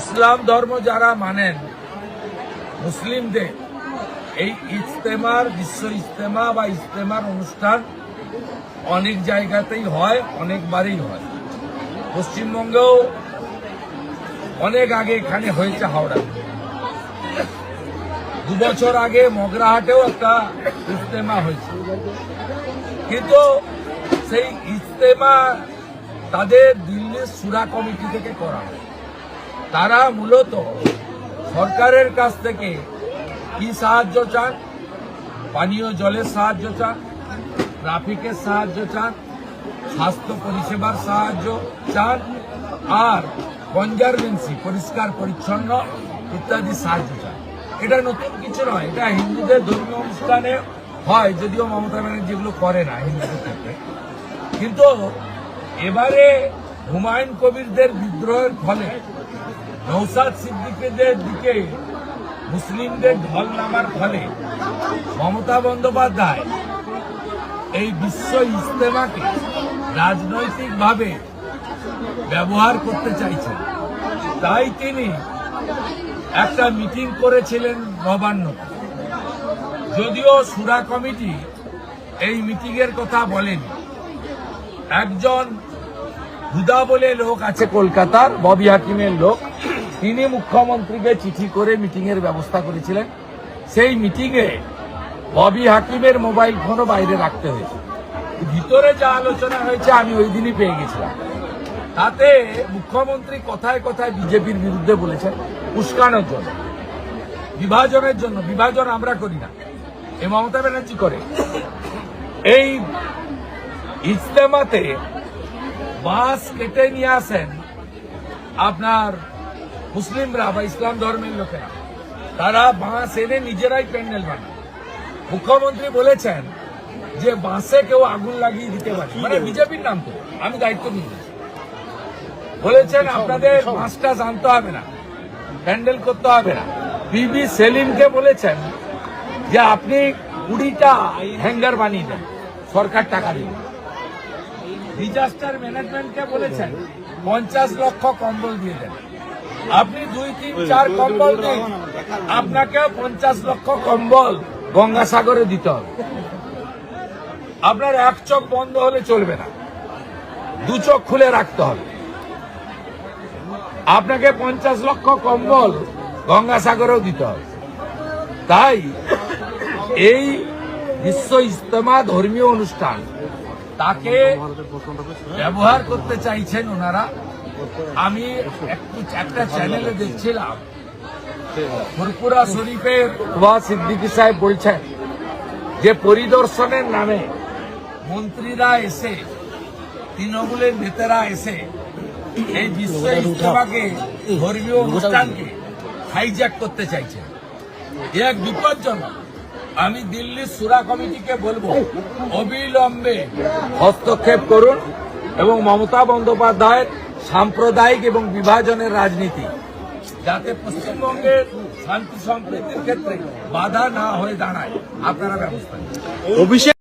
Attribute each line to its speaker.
Speaker 1: ইসলাম ধর্ম যারা মানেন, মুসলিমদের, এই ইজতেমার, বিশ্ব ইজতেমা বা ইজতেমার অনুষ্ঠান অনেক জায়গাতেই হয় অনেকবারই হয়। পশ্চিমবঙ্গেও অনেক আগে এখানে হয়েছে হাওড়া। দু বছর আগে মগরাহাটেও একটা ইজতেমা হয়েছে। কিন্তু সেই ইজতেমা তাদের দিল্লির সুরা কমিটি থেকে করা হয়। তারা মূলত সরকারের কাছ থেকে কি সাহায্য চান? পানীয় জলের সাহায্য চান, ট্রাফিকের সাহায্য চান, স্বাস্থ্য পরিষেবার সাহায্য চান, আর কনজারভেন্সি, পরিষ্কার, পরিচ্ছন্ন ইত্যাদি সাহায্য চান। এটা নতুন কিছু নয়, এটা হিন্দুদের ধর্মীয় অনুষ্ঠানে হয়, যদিও মমতা ব্যানার্জি এগুলো করে না হিন্দুদের ক্ষেত্রে। কিন্তু এবারে হুমায়ুন কবিরদের বিদ্রোহের ফলে নৌসাদ সিদ্দিকীদের দিকে মুসলিমদের ঢল নামার ফলে মমতা বন্দ্যোপাধ্যায় এই বিশ্ব ইজতেমাকে রাজনৈতিকভাবে ব্যবহার করতে চাইছেন। তাই তিনি একটা মিটিং করেছিলেন নবান্ন। যদিও সুরা কমিটি এই মিটিংয়ের কথা বলেনি। একজন হুদা বলে লোক আছে কলকাতার, ববি হাকিমের লোক। তিনি মুখ্যমন্ত্রীকে চিঠি করে মিটিং এর ব্যবস্থা করেছিলেন। সেই মিটিং এ ববি হাকিমের মোবাইল ফোনও বাইরে রাখতে হয়েছে। ভিতরে যা আলোচনা হয়েছে আমি ওই দিনই পেয়ে গেছিলাম। তাতে মুখ্যমন্ত্রী কথায় কথায় বিজেপির বিরুদ্ধে বলেছেন, উস্কানোর জন্য, বিভাজনের জন্য, বিভাজন আমরা করি না। এ মমতা ব্যানার্জি করে। এই ইজতেমাতে বাস কেটে নিয়ে আসেন আপনার মুসলিমরা বা ইসলাম ধর্মের লোকেরা তারা বাঁশ এনে নিজেরাই প্যান্ডেল বানায়। মুখ্যমন্ত্রী বলেছেন যে বাঁশে কেউ আগুন লাগিয়ে দিতে পারে। মানে বিজেপির নাম তো আমি দায়িত্ব নিয়ে বলেছেন আপনাদের বাঁশটা জানতে হবে না প্যান্ডেল করতে হবে না। বিবি সেলিমকে বলেছেন যে আপনি কুড়িটা হ্যাঙ্গার বানিয়ে দেন সরকার টাকা দিবে ডিজাস্টার ম্যানেজমেন্টকে বলেছেন পঞ্চাশ লক্ষ কম্বল দিয়ে দেন। আপনি দুই, তিন, চার কম্বল দিন। আপনাকে পঞ্চাশ লক্ষ কম্বল গঙ্গাসাগরে দিতে হবে। আপনার এক চোখ বন্ধ হলে চলবে না। দু চোখ খুলে রাখতে হবে। আপনাকে পঞ্চাশ লক্ষ কম্বল গঙ্গাসাগরেও দিতে হবে। তাই এই বিশ্ব ইজতেমা ধর্মীয় অনুষ্ঠান, তাকে ব্যবহার করতে চাইছেন ওনারা। আমি একটা চ্যানেলে দেখছিলাম। ফুরপুরা শরীফের ওয়া সিদ্দিকী সাহেব বলছেন যে পরিদর্শনের নামে মন্ত্রীরা এসে, তৃণমূলের নেতারা এসে এই বিশ্ব ইজতেমাকে, ধর্মীয় অনুষ্ঠানকে হাইজ্যাক করতে চাইছে। এক বিপজ্জনক। আমি দিল্লির সুরা কমিটিকে বলব, অবিলম্বে হস্তক্ষেপ করুন এবং মমতা বন্দ্যোপাধ্যায়ের সাম্প্রদায়িক এবং বিভাজনের রাজনীতি। যাতে পশ্চিমবঙ্গের শান্তি সম্প্রীতির ক্ষেত্রে বাধা না হয়ে দাঁড়ায়, আপনারা ব্যবস্থা
Speaker 2: অভিষেক